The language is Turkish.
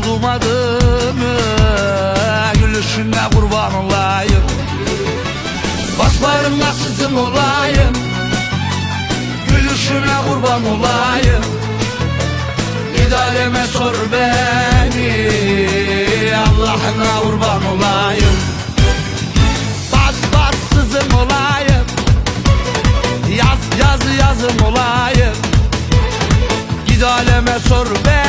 Aklım adımı Gülüşüne kurban olayım. Baslarımda sızım olayım. Gülüşüne kurban olayım. Gidaleme sor beni Allah'ına kurban olayım. Bas bas sızım olayım. Yaz yaz yazım olayım. Gidaleme sor beni.